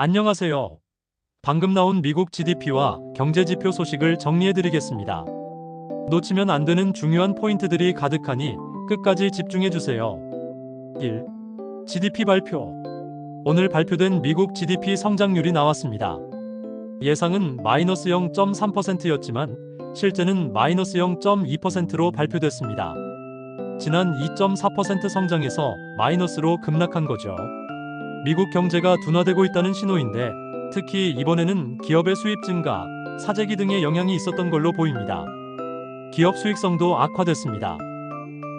안녕하세요. 방금 나온 미국 GDP와 경제지표 소식을 정리해드리겠습니다. 놓치면 안 되는 중요한 포인트들이 가득하니 끝까지 집중해주세요. 1. GDP 발표. 오늘 발표된 미국 GDP 성장률이 나왔습니다. 예상은 마이너스 0.3%였지만 실제는 마이너스 0.2%로 발표됐습니다. 지난 2.4% 성장에서 마이너스로 급락한 거죠. 미국 경제가 둔화되고 있다는 신호인데 특히 이번에는 기업의 수입 증가, 사재기 등의 영향이 있었던 걸로 보입니다. 기업 수익성도 악화됐습니다.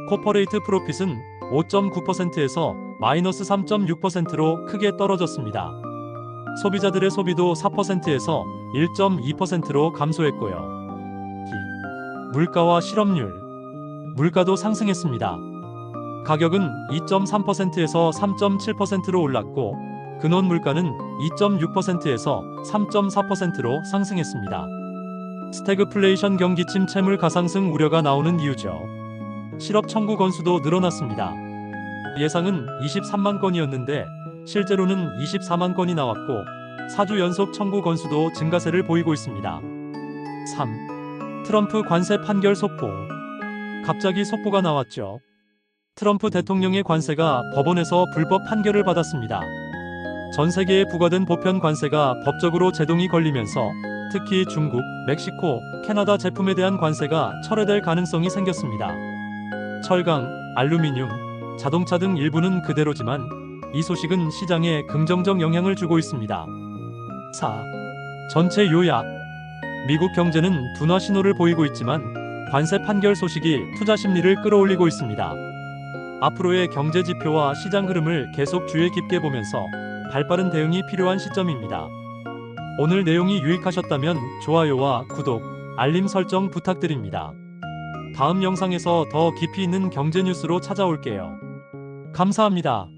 코퍼레이트 프로핏은 5.9%에서 마이너스 3.6%로 크게 떨어졌습니다. 소비자들의 소비도 4%에서 1.2%로 감소했고요. 기, 물가와 실업률, 물가도 상승했습니다. 가격은 2.3%에서 3.7%로 올랐고 근원 물가는 2.6%에서 3.4%로 상승했습니다. 스태그플레이션 경기침 채물 가상승 우려가 나오는 이유죠. 실업 청구 건수도 늘어났습니다. 예상은 23만 건이었는데 실제로는 24만 건이 나왔고 4주 연속 청구 건수도 증가세를 보이고 있습니다. 3. 트럼프 관세 판결 속보. 갑자기 속보가 나왔죠. 트럼프 대통령의 관세가 법원에서 불법 판결을 받았습니다. 전 세계에 부과된 보편 관세가 법적으로 제동이 걸리면서 특히 중국, 멕시코, 캐나다 제품에 대한 관세가 철회될 가능성이 생겼습니다. 철강, 알루미늄, 자동차 등 일부는 그대로지만 이 소식은 시장에 긍정적 영향을 주고 있습니다. 4. 전체 요약. 미국 경제는 둔화 신호를 보이고 있지만 관세 판결 소식이 투자 심리를 끌어올리고 있습니다. 앞으로의 경제 지표와 시장 흐름을 계속 주의 깊게 보면서 발빠른 대응이 필요한 시점입니다. 오늘 내용이 유익하셨다면 좋아요와 구독, 알림 설정 부탁드립니다. 다음 영상에서 더 깊이 있는 경제 뉴스로 찾아올게요. 감사합니다.